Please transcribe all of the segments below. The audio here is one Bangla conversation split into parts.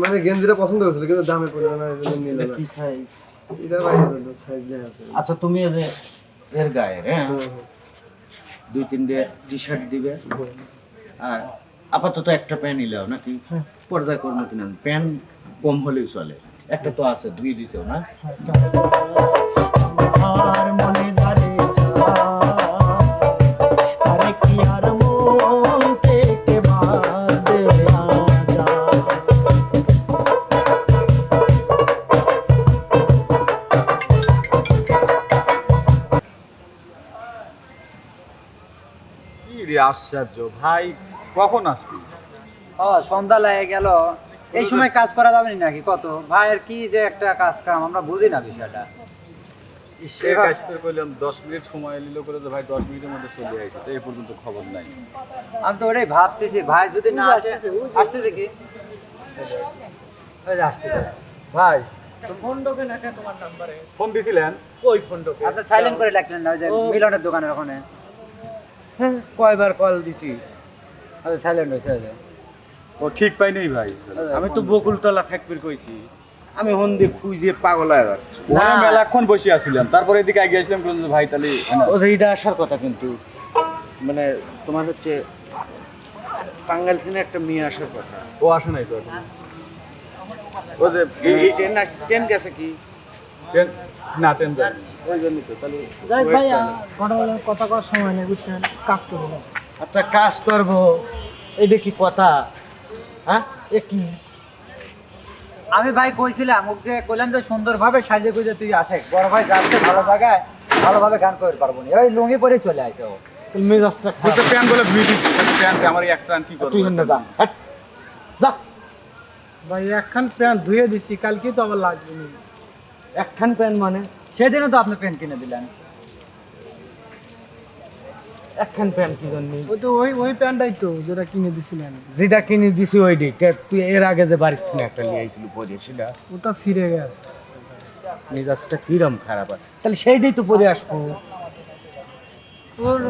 মানে গেঞ্জিটা পছন্দ করেছিল কিন্তু দামে পড়ল না এই জন্য কি সাইজ এটা ভাই সাইজ দেয়া আছে। আচ্ছা তুমি এর এর গায়ে হ্যাঁ? দুই তিনটে টি শার্ট দিবে। আর আপাতত একটা প্যান্ট নিলেও নাকি পর্দায় করব কিনা প্যান্ট কম হলেও চলে। একটা তো আছে ধুয়ে দিছেও না। আশ্চর্য। ভাই কখন আসবি? ও সন্ধ্যা লাগে গেল। এই সময় কাজ করা যাবে নাকি? কত? ভাইয়ের কি যে একটা কাজ কাম? আমরা বুঝি না বিষয়টা। সে কাজ করে করলাম দশ মিনিট সময় নিল করে যে ভাই দশ মিনিটের মধ্যে চলে আসে। তো এই পর্যন্ত খবর নাই। আমি তো ওটাই ভাবতেছি ভাই যদি না আসে আসতেছে কি? ওই যে আসতেছে। ভাই ফোন ঢোকে তোমার নাম্বারে ফোন দিছিলেন? ওই ফোন ঢোকে। আপনি সাইলেন্ট করে রাখলেন না ওই যে মিলনের দোকানের ওখানে? হ্যাঁ কয়বার কল দিছি আরে সাইলেন্ট হয়েছে যে। ও ঠিক পাই নেই ভাই আমি তো বকুলতলা থাকবির কইছি আমি হন্দি খুঁজে পাগল হয়ে যাচ্ছি ওরা মেলাক্ষণ বসে আছিলাম তারপরে এদিকে এগিয়ে আসলাম বললাম যে ভাই তাহলে হ্যাঁ ও যে এইটা আসার কথা কিন্তু মানে তোমার হচ্ছে টাঙ্গাইল থেকে একটা মেয়ে আসার কথা ও আসে নাই তো এখন। ও যে এই- এই ট্রেন ট্রেন গেছে কি ট্রেন না ট্রেন যায়নি। ওই তো তাহলে যাই। কথা কওয়ার সময় নেই বুঝছেন? কাজ করব। আচ্ছা কাজ করব। এইটা কি কথা? হ্যাঁ? এ কি? আমি ভাই কইছিলাম ওকে যে কইলাম যে সুন্দরভাবে সাজে গুজে তুই আসে। বড় ভাই যাচ্ছে ভালো জায়গায় ভালোভাবে গান করতে পারব না। ওই লুঙ্গি পরে চলে আসে ও। মেজাজটা তুই তো খারাপ। প্যান বলে প্যান আমার এক ট্রান কি করব। তুই হেন যা যা। ভাই একখান প্যান্ট ধুয়ে দিছি কালকে তো আবার লাগবে না। একখান প্যান মানে? সেদিনও তো আপনি পেন কিনে দিলেন। একখান প্যান কি জন্য? ওই তো ওই ওই প্যান্টটাই তো যেটা কিনে দিছিলেন। যেটা কিনে দিছি ওই দিক তুই এর আগে যে বাড়ির থেকে একটা নিয়ে আইছিলি পরে সেটা? ওটা ছিঁড়ে গেছে। মেজাজটা কিরম খারাপ আছে? তাহলে সেইটাই তো পরে আসব। ওর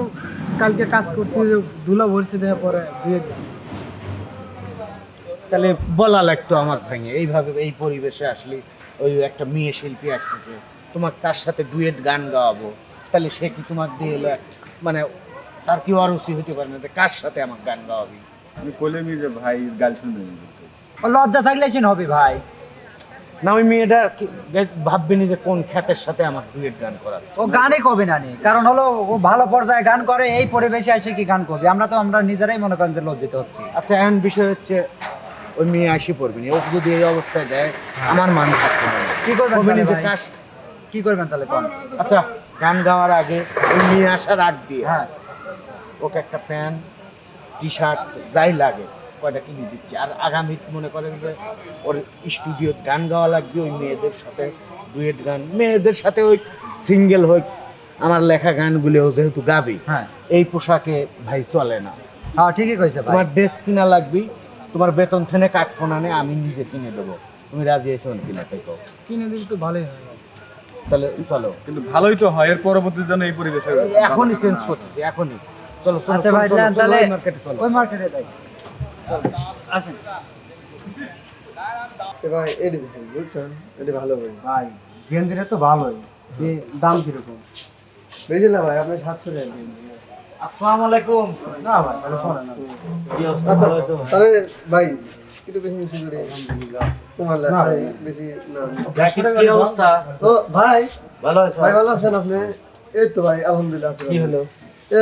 কালকে কাজ করতে ধুলা ভরছে দেওয়ার পরে ধুয়ে দিছি। তাহলে বলা লাগতো আমার ভাঙে। এইভাবে এই পরিবেশে আসলি ওই একটা মেয়ে শিল্পী আসতেছে তোমার তার সাথে ডুয়েট গান গাওয়াবো। তাহলে সে কি তোমার দিয়ে এলো? মানে তার কি অরুচি হতে পারে না? যে কার সাথে আমার গান গাওয়াবি? আমি কইলামই যে ভাই গাল শুনে ও লজ্জা থাকলে সেন হবে ভাই। না ওই মেয়েটা ভাববেনি যে কোন খ্যাতের সাথে আমার ডুয়েট গান করার ও গানই কবে না নি? কারণ হলো ও ভালো পর্দায় গান করে এই পরিবেশে এসে কি গান করবে? আমরা তো আমরা নিজেরাই মনে করেন যে লজ্জিত হচ্ছি। আচ্ছা এখন বিষয় হচ্ছে ওই মেয়ে আসি পড়বে না। ওকে যদি এই অবস্থায় দেয় আমার মান থাকতে হবে কি? কাজ কি করবেন তাহলে কোন? আচ্ছা গান গাওয়ার আগে ওই মেয়ে আসার আগ দিয়ে হ্যাঁ। ওকে একটা প্যান্ট টি শার্ট যাই লাগে কয়টা কিনে দিচ্ছি। আর আগামী মনে করেন যে ওর স্টুডিও গান গাওয়া লাগবে ওই মেয়েদের সাথে ডুয়েট গান মেয়েদের সাথে ওই সিঙ্গেল হোক আমার লেখা গানগুলোও যেহেতু গাবি হ্যাঁ। এই পোশাকে ভাই চলে না। হ্যাঁ ঠিকই কইছে ভাই। তোমার ড্রেস কিনা লাগবে তোমার বেতন থেনে কাটবো না আমি নিজে কিনে দেবো। তুমি রাজি আছো কিনা থেকে কিনে দিলে তো ভালোই হয়। তাহলে চলো। কিন্তু ভালোই তো হয় এর পরবর্তী যেন এই পরিবেশে এখনই চেঞ্জ করতেছি এখনই। চলো চলো আচ্ছা ভাই তাহলে মার্কেটে চলো। ওই মার্কেটে যাই। আসেন। ভাই দেখুন বুঝছেন? এটি ভালো ভাই। ভাই গেন্দিটা তো ভালোই দাম কীরকম? বেশি না ভাই আপনি সাতশো টাকা দিন। আসসালামু আলাইকুম। না ভাই ভালো শোনে না। কি অবস্থা? আচ্ছা তাহলে ভাই একটু বেশি বেশি করে তোমার বেশি না। কি অবস্থা? তো ভাই। ভালো আছো ভাই ভালো আছেন আপনি? এই তো ভাই আলহামদুলিল্লাহ আছি কি হলো? এ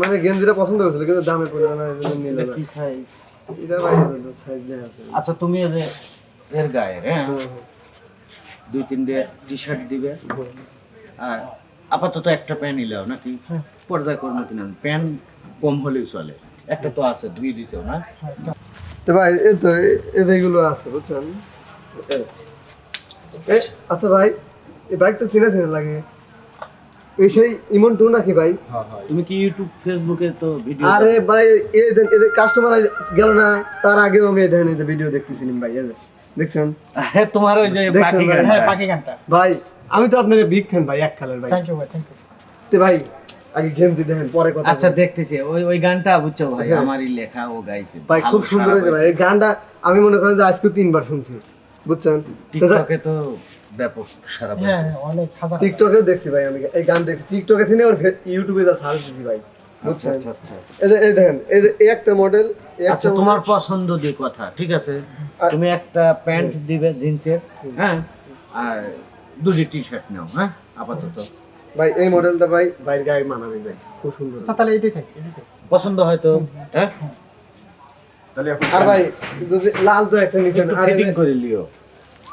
মানে গেঞ্জিটা পছন্দ করেছিল কিন্তু দামে পড়ল না নিল কি সাইজ এটা ভাই সাইজ দেয়া আছে। আচ্ছা তুমি যে এর গায়ে হ্যাঁ? হুম, দুই তিনটে টি শার্ট দিবে। আর আপাতত একটা প্যান্ট নিলেও নাকি? পর্দা করব কিনা প্যান্ট কম হলেও চলে। একটা তো আছে ধুয়ে দিছেও না? তো ভাই এই তো এই এইগুলো আছে বুঝছেন। এই, আচ্ছা ভাই এই বাইক তো চিনে চিনে লাগে। এই সেই ইমন টু নাকি ভাই? তুমি কি ইউটিউব ফেসবুকে তো ভিডিও আরে ভাই এই দেন এদের কাস্টমার গেল না তার আগেও আমি দেখেন এই ভিডিও দেখতেছিলাম ভাই যে, দেখছেন? তোমার ওই যে দেখছেন পাখি ভাই? হ্যাঁ পাখি গানটা। ভাই আমি তো আপনার বিগ ফ্যান ভাই এক খেলার ভাই। থ্যাংক ইউ ভাই থ্যাংক ইউ তো ভাই আগে গেঞ্জি দেখেন পরে কথা আচ্ছা দেখতেছি। ওই ওই গানটা বুঝছ ভাই হ্যাঁ। আমারই লেখা ও গাইছে। ভাই খুব সুন্দর হয়েছে ভাই। এই গানটা আমি মনে করেন যে আজকে তিনবার শুনছি বুঝছেন? টিকটকে তো ব্যাপক সারা হ্যাঁ হ্যাঁ, অনেক হাজার টিকটকেও দেখছি ভাই আমি। এই গান দেখছি। টিকটকে থেকে আর ইউটিউবে যা সার্চ দিছি ভাই বুঝছেন? আচ্ছা আচ্ছা। এই যে এই দেখেন এই যে এই একটা মডেল একটা আচ্ছা তোমার পছন্দ দিয়ে কথা ঠিক আছে? আর- তুমি একটা প্যান্ট দিবে জিন্সের হ্যাঁ? আর দুটি টি শার্ট নাও হ্যাঁ? আপাতত। ভাই এই মডেলটা ভাই বাইরের গায়ে মানাবে ভাই খুব সুন্দর। আচ্ছা তাহলে এটাই থাক পছন্দ হয়তো হ্যাঁ? তাহলে আর ভাই যদি লাল তো একটা নিছেন আর ফিটিং করে লিও।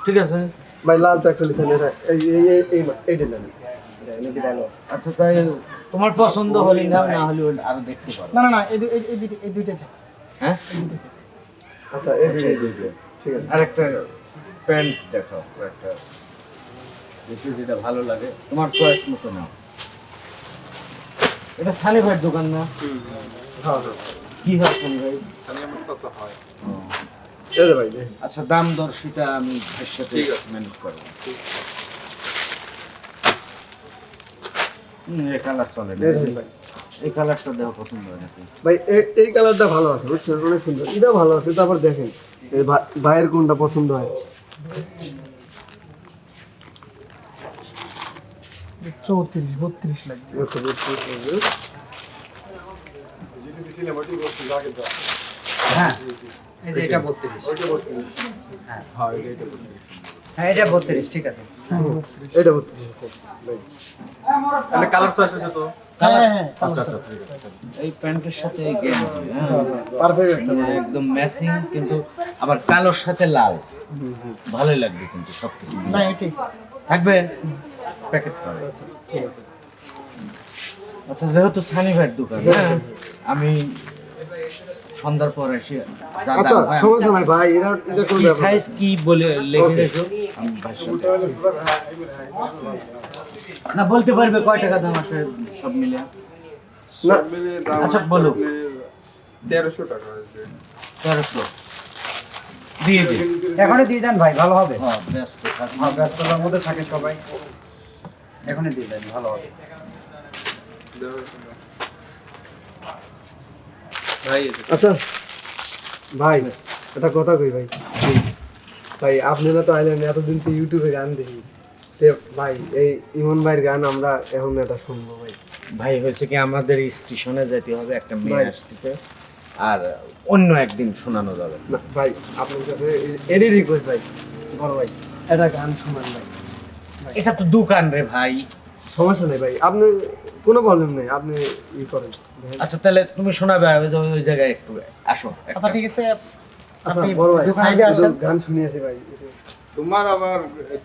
ঠিক আছে? ভাই লাল তো একটা নিছেন এটা এই এই এই এই এইটা নেন। আচ্ছা তাই তোমার পছন্দ হলে নাও না হলে আরও দেখতে পারো। না না না এই এই- এই দুইটা- হ্যাঁ? আচ্ছা এই আচ্ছা, দুইটা এই দুইটা। ঠিক আছে। আর একটা প্যান্ট দেখাও একটা দেখি যেটা ভালো লাগে তোমার চয়েস মতো নাও। এটা সানি ভাইয়ের দোকান না? হ্যাঁ হ্যাঁ কি হয় সানি ভাই? ও। এই যে ভাই আচ্ছা দাম দর সেটা আমি এর সাথে ম্যানেজ করব। এই কালার চলে। এই কালারটা দেওয়া পছন্দ হয় নাকি? ভাই এই- কালারটা ভালো আছে বুঝছেন? অনেক সুন্দর। এটাও ভালো আছে তারপর দেখেন। ভাইয়ের কোনটা পছন্দ হয়? চৌত্রিশ বত্রিশ লাগবে। হ্যাঁ এই যে এটা বত্রিশ। হ্যাঁ হ্যাঁ এটা বত্রিশ। ঠিক আছে। এটা বত্রিশ। আছে তাহলে কালার চয়েস আছে তো? হ্যাঁ হ্যাঁ হ্যাঁ আচ্ছা, আচ্ছা, ঠিক আছে। এই প্যান্টের সাথে এই হ্যাঁ। পারফেক্ট একদম ম্যাচিং কিন্তু আবার কালোর সাথে লাল। ভালোই লাগবে কিন্তু সবকিছু। না এটাই। থাকবে? প্যাকেট করে। ঠিক আছে। আচ্ছা যেহেতু সানি ভাইয়ের দোকান হ্যাঁ। আমি সন্ধ্যার পর এসে যা আচ্ছা সমস্যা নাই ভাই এটা এটা কোন সাইজ কি বলে লিখে রেখো। আমি না বলতে পারবে কয় টাকা দাম আসে সব মিলে না। আচ্ছা বলো। তেরোশো টাকা আসবে তেরোশো। দিয়ে দিই এখনই দিয়ে দেন ভাই ভালো হবে। হ্যাঁ ব্যস্ত। ব্যস্ততার মধ্যে থাকে সবাই। এখনই দিয়ে দেন ভালো হবে। ভাই আচ্ছা ভাই একটা কথা কই ভাই? ভাই আপনি তো আইলেন এতদিন তো ইউটিউবে গান দেখি। ভাই এই ইমন ভাইয়ের গান আমরা এখন এটা শুনব ভাই। ভাই হয়েছে কি আমাদের স্টেশনে যেতে হবে একটা মেয়ে আসতেছে। আর অন্য একদিন শোনানো যাবে। না ভাই আপনার কাছে এরই রিকোয়েস্ট ভাই বড় ভাই। এটা গান শুনান ভাই। এটা তো দোকান রে ভাই। সমস্যা নেই ভাই আপনি কোনো প্রবলেম নেই আপনি ই করেন। আচ্ছা তাহলে তুমি শোনাবে ওই জায়গায় একটু আসো আচ্ছা ঠিক আছে। আচ্ছা আপনি বড় ভাই সাইডে আসেন। গান শুনিয়েছি ভাই। তোমার আবার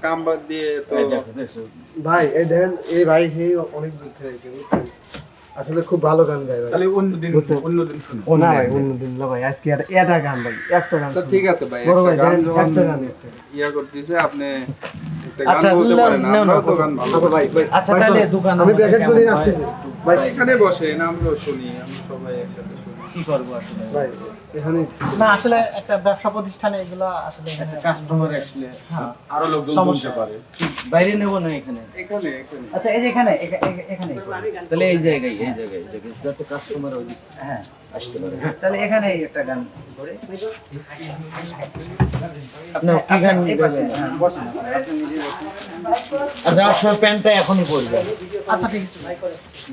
কাম বাদ দিয়ে তো দেখছ? ভাই এই দেখেন এই ভাই সেই অনেক দূর থেকে? আসলে খুব ভালো গান গায় ভাই। তাহলে অন্যদিন অন্যদিন শুনো না ভাই অন্যদিন। না ভাই আজকে একটা এটা গান ভাই একটা গান ঠিক আছে ভাই ভাই একটা গান একটা গান ইয়া করতেছে আপনি আচ্ছা, বলতে পারেন না, না, তো আচ্ছা, গান ভালো আচ্ছা ভাই ভাই আচ্ছা তাহলে দোকান আমি প্যাকেট করে? আসতেছি। ভাই এখানে বসে না আমরা শুনি আমরা সবাই একসাথে শুনি। কি করব আসলে? ভাই এখানে না আসলে একটা ব্যবসা প্রতিষ্ঠানে এগুলো আসলে কাস্টমার আসলে হ্যাঁ। আরও লোকজন সমস্যা। করে বাইরে নেব না এখানে? এখানে এখানে। আচ্ছা এই যে এখানে এখা- এখা- এখানে। তাহলে এই জায়গায় এই জায়গায় এই জায়গায় যাতে কাস্টমার হ্যাঁ। আসতে পারে। হ্যাঁ তাহলে এখানে একটা গান করে কি গান? হ্যাঁ, আপনি প্যান্টটা এখনই পরবে আচ্ছা ঠিক আছে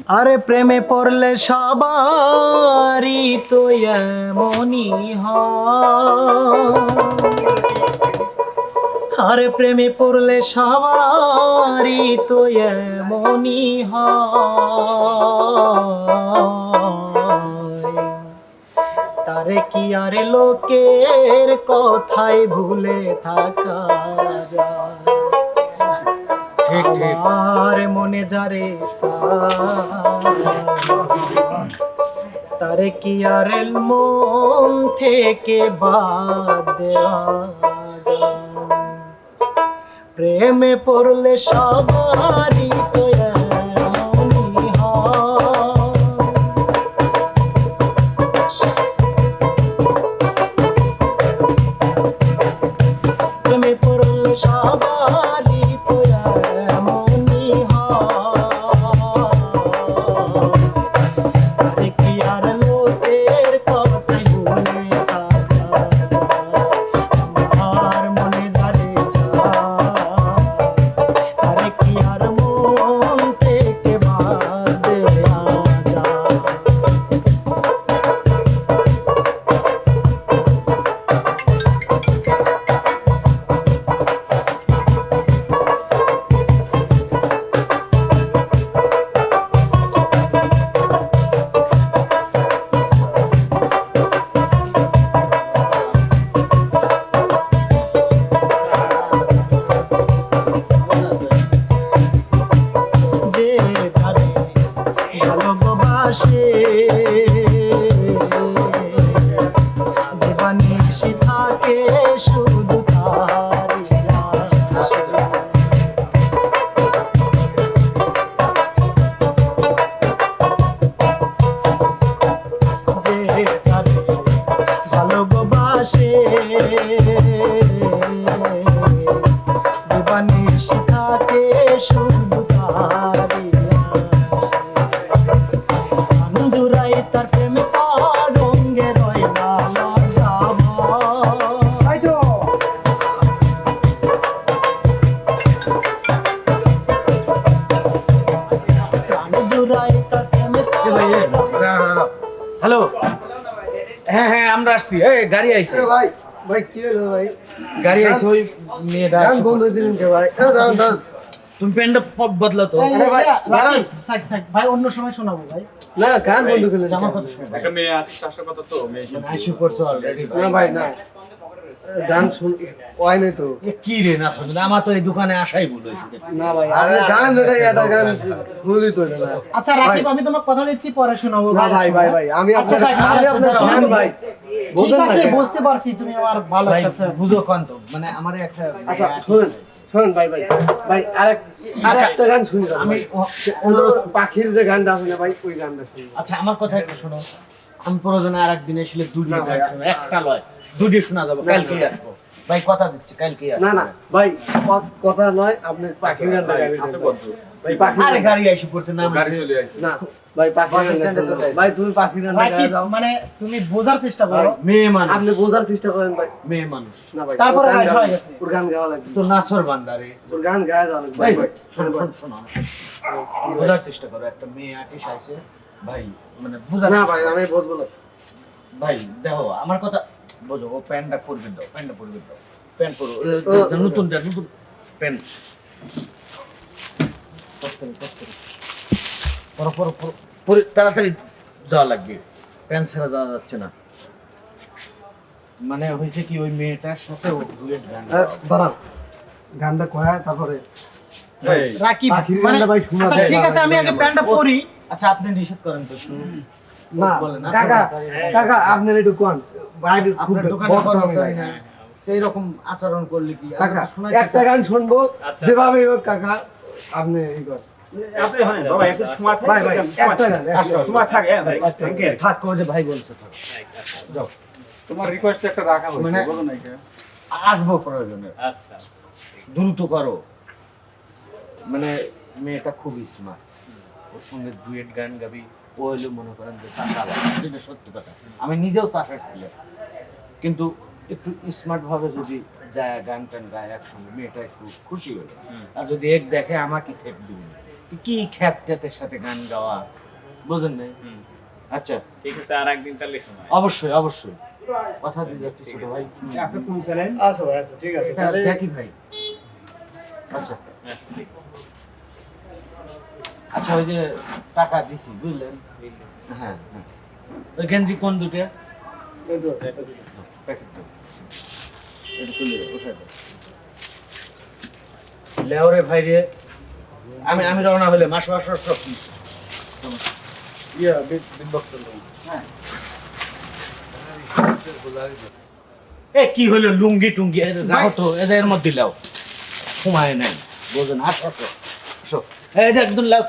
আরে প্রেমে পড়লে সবারই তো এমনই আরে প্রেমে পড়লে সবারই তো এমনই হয়। তারে কি আরে লোকের কথাই ভুলে থাকা আমার মনে যারে তারে কি আর মন থেকে বাদ দেওয়া? প্রেমে পড়লে সবারই হ্যালো হ্যাঁ হ্যাঁ আমরা আসছি। এই গাড়ি আইছে। ভাই ভাই কি হলো ভাই? গাড়ি আইছে ওই মেয়েটা আমি। বন্ধ দিলেন কে ভাই? এ দাঁড়ান দাঁড়ান। তুমি প্যান্টটা পপ বদলা তো। আরে ভাই দাঁড়ান। থাক থাক ভাই অন্য সময় শোনাবো ভাই। না গান বন্ধ করলেন জামা কত কথা শুনো একটা মেয়ে আর্টিস্ট আসার কথা তো মেয়ে আইসু করছ অলরেডি না ভাই না। গান শুন হয় নাই তো। কি রে না আমার তো এই দোকানে আসাই ভুল হয়েছে। না ভাই আরে গান এটা এটা গান ভুলই তো না। আচ্ছা রাকিব আমি তোমাকে কথা দিচ্ছি পরে শোনাবো না ভাই ভাই ভাই আমি আচ্ছা, আপনার আমি আচ্ছা, আপনার ফ্যান ভাই ঠিক আছে বুঝতে পারছি তুমি আমার ভালো একটা বুঝো কোন তো মানে আমার একটা আচ্ছা শুনুন শুনুন ভাই ভাই ভাই আরেক আরেকটা গান শুনি আমি পাখির যে গানটা আছে না ভাই ওই গানটা শুনি। আচ্ছা আমার কথা একটু শোনো। আমি প্রয়োজনে আর একদিন এসে দুটি গান। শোনো একটা লয়। দুটি শোনা যাব কালকে। আসব। ভাই কথা দিচ্ছি কালকে আসব না না ভাই কথা নয় আপনি গানটা ভাই। পাখির আরে গান- গাড়ি আইসে পড়ছে না গাড়ি চলে না ভাই। ভাই তুমি রাকিব দাও। মানে তুমি বোঝার চেষ্টা করো। মেয়ে মানুষ। আপনি বোঝার চেষ্টা করেন ভাই। মেয়ে মানুষ। না ভাই তারপরে রাইট গাওয়া- হয়ে গেছে। ওর গান গাওয়া লাগবে। তো নাসর বান্দারে। ওর গান গায়ে দেওয়া ভাই ভাই। শোনো শোনো শোনো বোঝার চেষ্টা করো। একটা মেয়ে আর্টিস্ট আছে ভাই মানে বোঝার না ভাই। আমি বুঝব না। ভাই দেখো আমার কথা বোঝো ও প্যান্টটা পরবে দাও প্যান্টটা পরবে দাও। প্যান্ট পরো নতুনটা নতুন প্যান্ট পরো পরো পরো পরে। তাড়াতাড়ি যাওয়া লাগবে। প্যান্ট ছাড়া যাওয়া যাচ্ছে না। মানে হয়েছে কি ওই মেয়েটার সাথে ও ডুয়েট গান দাঁড়ান গানটা কয়া তারপরে? রাকিব মানে আচ্ছা ঠিক আছে আমি আগে প্যান্টটা পরি। আচ্ছা আপনি নিষেধ করেন তো না কাকা কাকা আপনার একটু কোন? বাইরে। খুব আমি এইরকম আচরণ করলে কি? কাকা একটা গান শুনব যেভাবে হোক কাকা আপনি এই করেন। বাবা একটু সময় থাক, ভাই ভাই একটা গান আসো, আসো। সময় থাকে হ্যাঁ, ভাই থাক করে যে ভাই বলছে থাক। যাও। তোমার রিকোয়েস্ট একটা রাখা হয়েছে মানে- বলো না এটা। আসব প্রয়োজনে। আচ্ছা দ্রুত করো। মানে মেয়েটা খুবই স্মার্ট ওর সঙ্গে দুয়েট গান গাবি। ও হলো মনে করেন যে চাষা যেটা সত্যি কথা। আমি নিজেও চাষার ছিলাম কিন্তু একটু স্মার্ট ভাবে যদি যায় গান টান গায় একসঙ্গে মেয়েটা একটু খুশি হলো। আর যদি এক দেখে আমাকে ঠেক দিবি কি খ্যাত খ্যাতের সাথে গান গাওয়া? বোঝেন নাই? আচ্ছা। ঠিক আছে আর একদিন তাহলে সময়। অবশ্যই অবশ্যই। কথা দিয়ে যাচ্ছি ছোট ভাই। আপনি কোন চ্যানেল? আচ্ছা ভাই আচ্ছা ঠিক আছে। তাহলে জ্যাকি ভাই। আচ্ছা। আচ্ছা ওই যে টাকা দিছি, বুঝলেন? হ্যাঁ হ্যাঁ। ওই গেঞ্জি কোন দুটো লেওরে ভাই রে, আমি আমি রওনা হলে মাস মাস সব ইয়া বিট বক্স এ, কি হলো লুঙ্গি টুঙ্গি? এ রাখো তো, এদের মধ্যে লাও। সময় নাই বোঝেন আসো আসো। এটা একদম লাও